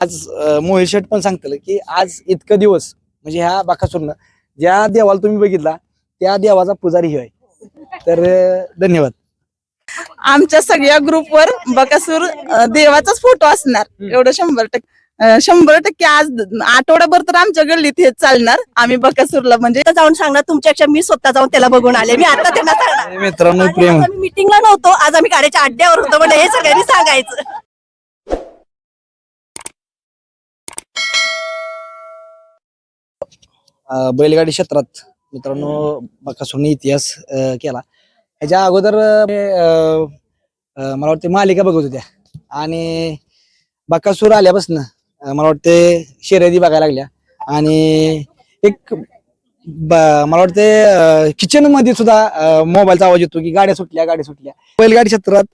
आज मोहित शेठ पण सांगतील की आज इतकं दिवस म्हणजे ह्या बाकासूरनं ज्या देवाला तुम्ही बघितला त्या देवाचा पुजारी हे आहे. तर धन्यवाद. आमच्या सगळ्या ग्रुपवर बकासूर देवाचाच फोटो असणार. एवढं शंभर टक्के शंभर टक्के आज आठवडाभर तर आमच्या गल्लीत हेच चालणार आम्ही बकासूरला. म्हणजे जाऊन सांगणार तुमच्यापेक्षा मी स्वतः जाऊन त्याला बघून आले. मी आता त्यांना सांगणार. मित्रांनो मिटिंगला नव्हतो आज आम्ही गाड्याच्या अड्ड्यावर होतो म्हणजे हे सगळ्यांनी सांगायचं. बैलगाडी क्षेत्रात मित्रांनो बकासूरने इतिहास केला. ह्याच्या अगोदर म्हणजे, मला वाटते मालिका बघत होत्या. आणि बकासूर आल्यापासून मला वाटते शर्यती बघायला लागल्या. आणि एक मला वाटते किचनमध्ये सुद्धा मोबाईलचा आवाज येतो की गाड्या सुटल्या गाड्या सुटल्या. बैलगाडी क्षेत्रात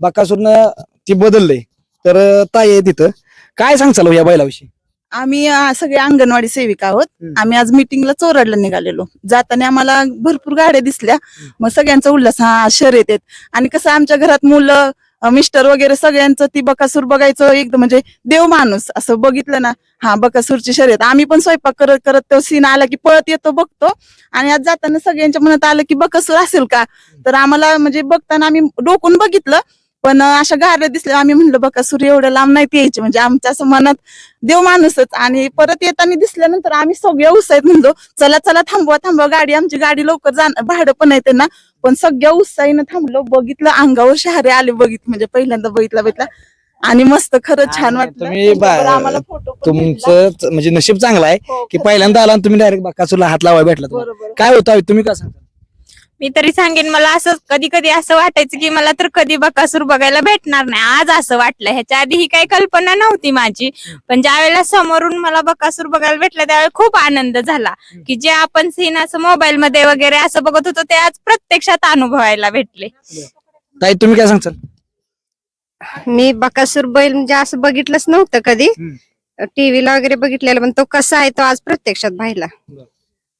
बकासूरनं ती बदललंय. तर ताई आहे तिथं. काय सांगचाल हो या बैलाविषयी? आम्ही अं, सगळे अंगणवाडी सेविका आहोत. हम्म. आम्ही आज मिटिंगला चोराडला निघालेलो. जाताना आम्हाला भरपूर गाड्या दिसल्या. मग सगळ्यांचा उल्हास हा शर्यत आहेत आणि कसं आमच्या घरात मुलं अं, मिस्टर वगैरे सगळ्यांचं ती बकासूर बघायचं एकदम म्हणजे देव माणूस असं बघितलं ना हा बकासूरची शर्यत. आम्ही पण स्वयंपाक करत करत तो सीन आला की पळत येतो बघतो. आणि आज जाताना सगळ्यांच्या मनात आलं की बकासूर असेल का? तर आम्हाला म्हणजे बघताना आम्ही डोकून बघितलं. पण अशा गाड्या दिसल्या आम्ही म्हणलं बकासूर एवढ्या लांब नाही यायची म्हणजे आमच्या असं मनात देव माणूसच. आणि परत येताना दिसल्यानंतर आम्ही सगळ्या उत्साहित म्हणलो चला चला थांबवा थांबवा गाडी आमची गाडी लवकर जाण भाडं पण येते ना पण सगळ्या उत्साहीनं थांबलो बघितलं अंगावर शहारे आले बघित म्हणजे पहिल्यांदा बघितला बघितला. आणि मस्त खरंच छान वाटलं. तुमचं म्हणजे नशीब चांगलं आहे हो, की. पहिल्यांदा आला तुम्ही डायरेक्ट बकासूरला हात लावाय भेटला काय होतं तुम्ही काय सांगता? मी तरी सांगेन मला असं कधी कधी असं वाटायचं की मला तर कधी बकासूर बघायला भेटणार नाही. आज असं वाटलं. ह्याच्या आधी ही काही कल्पना नव्हती माझी. पण ज्या वेळेला समोरून मला बकासूर बघायला भेटला त्यावेळेला खूप आनंद झाला. की जे आपण सीन असं मोबाईल मध्ये वगैरे असं बघत होतो ते आज प्रत्यक्षात अनुभवायला भेटले. ताई तुम्ही काय सांगचाल मी बकासूर बैल म्हणजे असं बघितलंच नव्हतं कधी. हम्म. टीव्हीला वगैरे बघितलेलं पण तो कसा आहे तो आज प्रत्यक्षात पाहिला.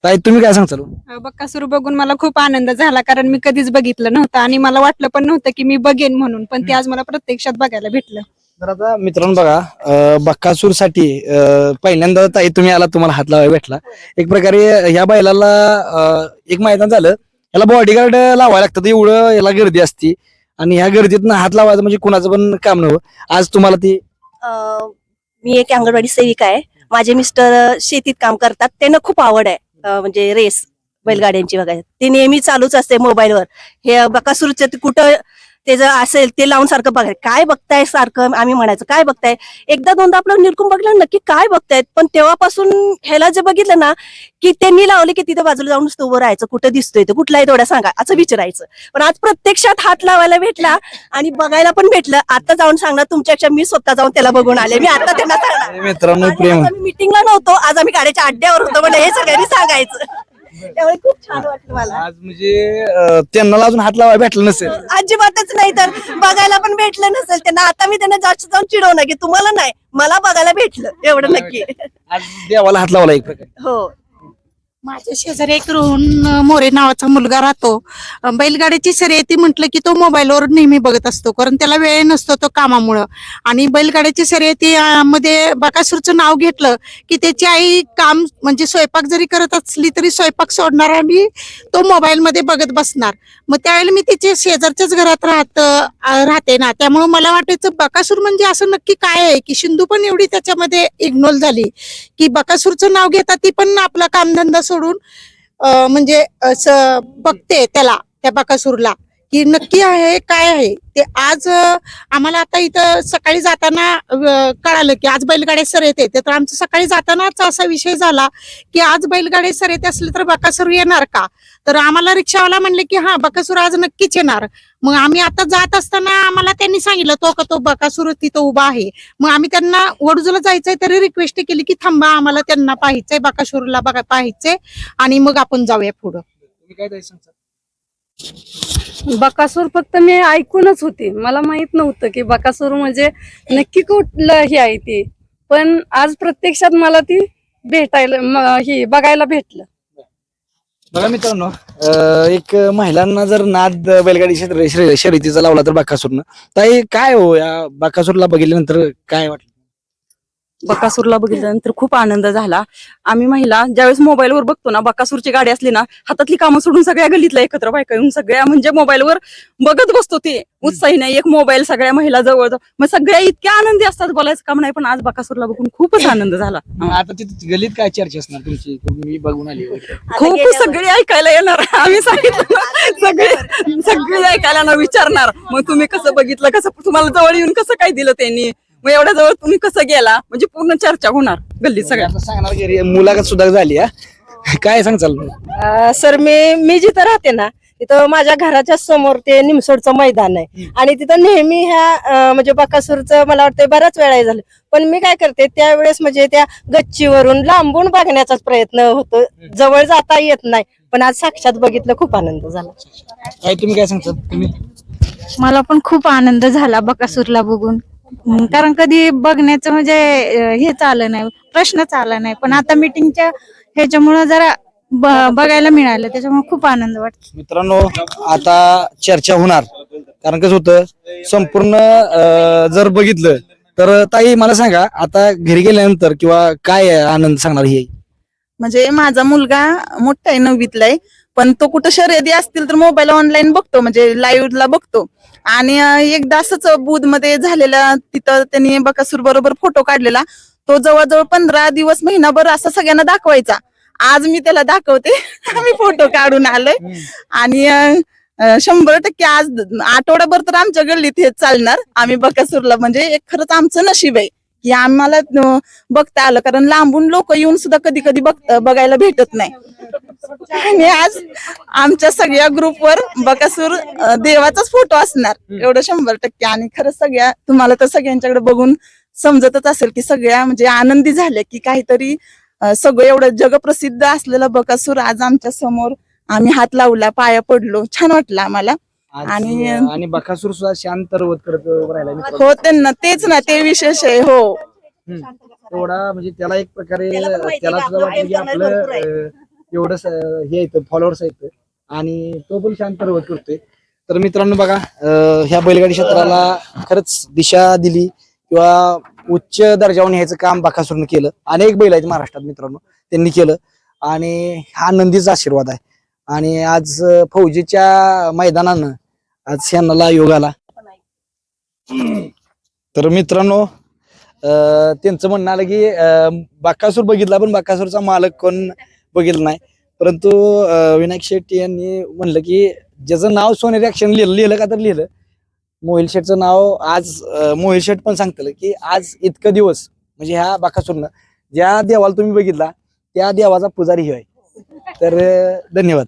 ताई तुम्ही काय सांगचाल हो? बक्कासूर बघून मला खूप आनंद झाला कारण मी कधीच बघितलं नव्हतं आणि मला वाटलं पण नव्हतं की मी बघेन म्हणून पण ते आज मला प्रत्यक्षात बघायला भेटलं. तर आता मित्रांनो बघा बक्कासूरसाठी पहिल्यांदा ताई तुम्ही आला तुम्हाला हात लावायला भेटला. एक प्रकारे ह्या बैलाला एक मैदान झालं. याला बॉडीगार्ड लावायला लागतं एवढं याला गर्दी असती. आणि ह्या गर्दीतनं हात लावायचं म्हणजे कुणाचं पण काम नव्हतं. आज तुम्हाला ती अं, मी एक अंगणवाडी सेविका आहे. माझे मिस्टर शेतीत काम करतात त्यांना खूप आवड आहे. म्हणजे रेस बैलगाड्यांची वगैरे. ती नेहमी चालूच असते मोबाईलवर. हे बकासूरच्या कुठं ते जर असेल ते लावून सारखं बघाय काय बघताय सारखं? आम्ही म्हणायचं काय बघताय? एकदा दोनदा आपलं निरकून बघलं नक्की काय बघतायत? पण तेव्हापासून ह्याला जे बघितलं ना की त्यांनी लावले की तिथं बाजूला जाऊन नुसतं उभं राहायचं. कुठं दिसतोय ते कुठला आहे तेवढा सांगा असं विचारायचं. पण आज प्रत्यक्षात हात लावायला भेटला आणि बघायला पण भेटलं. आता जाऊन सांगणार तुमच्यापेक्षा मी स्वतः जाऊन त्याला बघून आले. मी आता त्यांना सांगणार. मित्रांनो मिटिंगला नव्हतो आज आम्ही गाड्याच्या अड्ड्यावर होतो. म्हणजे हे सगळ्यांनी सांगायचं. त्यामुळे खूप छान वाटलं मला. आज म्हणजे अं, त्यांना अजून हात लावायला भेटलं नसेल. अजिबातच नाही तर बघायला पण भेटलं नसेल. त्यांना आता मी त्यांना जास्त जाऊन चिडवणार की तुम्हाला नाही मला बघायला भेटलं. एवढं नक्की. आज देवाला हात लावला एक प्रकारे. हो. माझ्या शेजारी एक रोहन मोरे नावाचा मुलगा राहतो. अं, बैलगाड्याची शर्यती म्हटलं की तो मोबाईलवर नेहमी बघत असतो. कारण त्याला वेळ नसतो तो कामामुळं. आणि बैलगाड्याची शर्यती अं, मध्ये बकासूरचं नाव घेतलं की त्याची आई काम म्हणजे स्वयंपाक जरी करत असली तरी स्वयंपाक सोडणार आणि तो मोबाईलमध्ये बघत बसणार. मग त्यावेळेला मी तिचे शेजारच्याच घरात राहत अं, राहते ना. त्यामुळे मला वाटायचं बकासूर म्हणजे असं नक्की काय आहे? की सिंधू पण एवढी त्याच्यामध्ये इग्नोल झाली. की बकासूरचं नाव घेता ती पण आपला कामधंदा सोडून म्हणजे असं बघते त्याला त्या बकासूरला. की नक्की आहे काय आहे? ते आज आम्हाला आता इथं सकाळी जाताना कळालं की आज बैलगाड्या सर येते तर आमचं सकाळी जातानाच असा विषय झाला की आज बैलगाडी सर येते असले तर बकासूर येणार का? तर आम्हाला रिक्षावाला म्हणले की हा बकासूर आज नक्कीच येणार. मग आम्ही आता जात असताना आम्हाला त्यांनी सांगितलं तो का तो बकासूर तिथं उभा आहे. मग आम्ही त्यांना वडूजला जायचंय तरी रिक्वेस्ट केली की थांबा आम्हाला त्यांना पाहायचंय बकासूरला बघा पाहायचंय आणि मग आपण जाऊया पुढं तुम्ही काय ताई सांगता बकासूर फक्त मी ऐकूनच होते. मला माहीत नव्हतं की बकासूर म्हणजे नक्की कुठलं हे आहे ते. पण आज प्रत्यक्षात मला ती भेटायला हे बघायला भेटलं. बघा मित्रांनो अं, एक महिलांना जर नाद बैलगाडी क्षेत्र शर्यतीचा लावला तर बाकासूरनं. ताई काय हो या बाकासूरला बघितल्यानंतर काय वाटलं? बकासूरला बघितल्यानंतर खूप आनंद झाला. आम्ही महिला ज्यावेळेस मोबाईलवर बघतो ना बकासूरची गाडी असली ना हातातली कामं सोडून सगळ्या गल्लीतल्या एकत्र बायका येऊन सगळ्या म्हणजे मोबाईलवर बघत बसतो ते. उत्साही नाही एक मोबाईल सगळ्या महिला जवळ मग सगळ्या इतक्या आनंदी असतात बोलायचं काम नाही पण आज बकासूरला बघून खूपच आनंद झाला. आता तिथे गलीत काय चर्चा असणार तुमची? तुम्ही बघून आली खूप सगळे ऐकायला येणार. आम्ही सांगितलं ना, सगळे सगळे ऐकायला ना विचारणार. मग तुम्ही कसं बघितलं कसं तुम्हाला जवळ येऊन कसं काय दिलं त्यांनी? मग एवढ्या जवळ तुम्ही कसं गेला? म्हणजे पूर्ण चर्चा होणार गल्लीत सगळ्या. आता सांगणार घरी. मुलाखत सुद्धा झाली हा? काय सांगचाल अं, सर मी मी जिथं राहते ना तिथं माझ्या घराच्या समोर ते निमसोडचं मैदान आहे. आणि तिथं नेहमी ह्या अं, म्हणजे बकासूरचं मला वाटतं बऱ्याच वेळा झालं. पण मी काय करते त्यावेळेस म्हणजे त्या गच्चीवरून लांबून बघण्याचाच प्रयत्न होतो. जवळ जाता येत नाही पण आज साक्षात बघितलं खूप आनंद झाला. काय तुम्ही काय सांगता? तुम्ही? मला पण खूप आनंद झाला बकासूरला बघून. कारण कधी बघण्याचं म्हणजे हेच आलं नाही प्रश्नच आला नाही. पण आता मीटिंगच्या ह्याच्यामुळं जरा ब- बघायला मिळालं त्याच्यामुळे खूप आनंद वाटतो. मित्रांनो आता चर्चा होणार. कारण कसं होतं संपूर्ण अं, जर बघितलं तर ताई मला सांगा आता घरी गेल्यानंतर किंवा काय आनंद सांगणार ही? म्हणजे माझा मुलगा मोठा आहे नववीतला आहे. पण तो कुठं शर्यती असतील तर मोबाईल ऑनलाईन बघतो म्हणजे लाईव्हला बघतो. आणि एकदा असंच बुधमध्ये झालेला तिथं त्यांनी बकासूर बरोबर फोटो काढलेला तो जवळजवळ पंधरा दिवस महिनाभर असा सगळ्यांना दाखवायचा. आज मी त्याला दाखवते आम्ही फोटो काढून आलोय. आणि शंभर टक्के आज आठवडाभर तर आमच्या गल्लीत हे चालणार. आम्ही बकासूरला म्हणजे एक खरंच आमचं नशीब आहे. की आम्हाला बघता आलं. कारण लांबून लोक येऊन सुद्धा कधी कधी बघायला भेटत नाही. आणि आज आमच्या सगळ्या ग्रुपवर बकासूर देवाचाच फोटो असणार. एवढं शंभर टक्के. आणि खरंच सगळ्या तुम्हाला तर सगळ्यांच्याकडे बघून समजतच असेल की सगळ्या म्हणजे आनंदी झाल्या की काहीतरी सगळं एवढं जगप्रसिद्ध असलेलं बकासूर आज आमच्यासमोर आम्ही हात लावला पाया पडलो. छान वाटलं आम्हाला. आणि- आणि बकासूर सुद्धा शांत रवत करत राहिला मित्रांनो. हो त्यांना तेच ना ते विशेष आहे हो हम्म. एवढा म्हणजे त्याला एक प्रकारे त्याला पण माहिती त्याला आहे सुद्धा आपलं वाटतं की आपलं भरपूर. अं, एवढं स- हे येतं फॉलोअर्स आहेत आणि तो पण शांत रवत करतोय तर मित्रांनो बघा अं, ह्या बैलगाडी क्षेत्राला खरंच दिशा दिली किंवा उच्च दर्जावर न्यायचं काम बकासूरनं केलं अनेक बैल आहेत महाराष्ट्रात मित्रांनो त्यांनी केलं आणि हा नंदीचा आशीर्वाद आहे आणि आज फौजीच्या मैदानानं आज यांना योग आला. तर मित्रांनो त्यांचं म्हणणं आलं की बाकासूर बघितला पण बाकासूरचा मालक कोण बघितला नाही. परंतु विनायक शेट्टी यांनी म्हणलं की ज्याचं नाव सोनेरी अक्षर लिहिलं लिहिलं का तर लिहिलं. मोहिल शेठचं नाव आज मोहिल शेठ पण सांगतलं की आज इतकं दिवस म्हणजे ह्या बाकासूरनं ज्या देवाला तुम्ही बघितला त्या देवाचा पुजारी हे आहे. तर धन्यवाद.